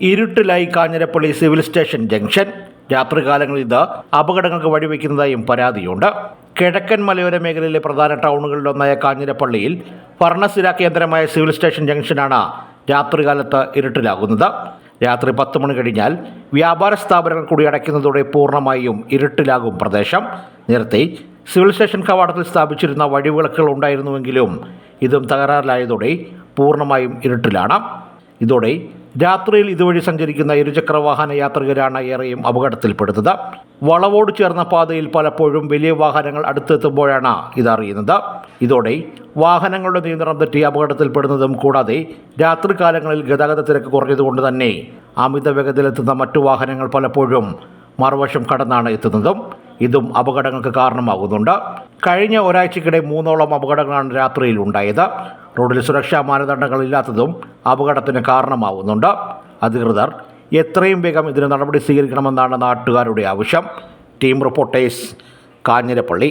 ഇരുട്ടിലായി Kanjirappally civil station junction. രാത്രികാലങ്ങളിൽ ഇത് അപകടങ്ങൾക്ക് വഴിവെക്കുന്നതായും പരാതിയുണ്ട്. കിഴക്കൻ മലയോര മേഖലയിലെ പ്രധാന ടൗണുകളിലൊന്നായ കാഞ്ഞിരപ്പള്ളിയിൽ ഭരണസ്ഥിര കേന്ദ്രമായ സിവിൽ സ്റ്റേഷൻ ജംഗ്ഷനാണ് രാത്രികാലത്ത് ഇരുട്ടിലാകുന്നത്. രാത്രി പത്ത് മണി കഴിഞ്ഞാൽ വ്യാപാര സ്ഥാപനങ്ങൾ കൂടി അടയ്ക്കുന്നതോടെ പൂർണമായും ഇരുട്ടിലാകും പ്രദേശം. നേരത്തെ സിവിൽ സ്റ്റേഷൻ കവാടത്തിൽ സ്ഥാപിച്ചിരുന്ന വഴിവിളക്കുകൾ ഉണ്ടായിരുന്നുവെങ്കിലും ഇതും തകരാറിലായതോടെ പൂർണമായും ഇരുട്ടിലാണ്. ഇതോടെ രാത്രിയിൽ ഇതുവഴി സഞ്ചരിക്കുന്ന ഇരുചക്രവാഹന യാത്രികരാണ് ഏറെയും അപകടത്തിൽപ്പെടുന്നത്. വളവോട് ചേർന്ന പാതയിൽ പലപ്പോഴും വലിയ വാഹനങ്ങൾ അടുത്തെത്തുമ്പോഴാണ് ഇതറിയുന്നത്. ഇതോടെ വാഹനങ്ങളുടെ നിയന്ത്രണം തെറ്റി അപകടത്തിൽപ്പെടുന്നതും കൂടാതെ രാത്രികാലങ്ങളിൽ ഗതാഗത തിരക്ക് കുറഞ്ഞതുകൊണ്ട് തന്നെ അമിത വേഗത്തിലെത്തുന്ന മറ്റു വാഹനങ്ങൾ പലപ്പോഴും മറുവശം കടന്നാണ് എത്തുന്നതും ഇതും അപകടങ്ങൾക്ക് കാരണമാകുന്നുണ്ട്. കഴിഞ്ഞ ഒരാഴ്ചക്കിടെ മൂന്നോളം അപകടങ്ങളാണ് രാത്രിയിൽ ഉണ്ടായത്. റോഡിൽ സുരക്ഷാ മാനദണ്ഡങ്ങൾ ഇല്ലാത്തതും അപകടത്തിന് കാരണമാവുന്നുണ്ട്. അധികൃതർ എത്രയും വേഗം ഇതിന് നടപടി സ്വീകരിക്കണമെന്നാണ് നാട്ടുകാരുടെ ആവശ്യം. Team reporters Kanjirappally.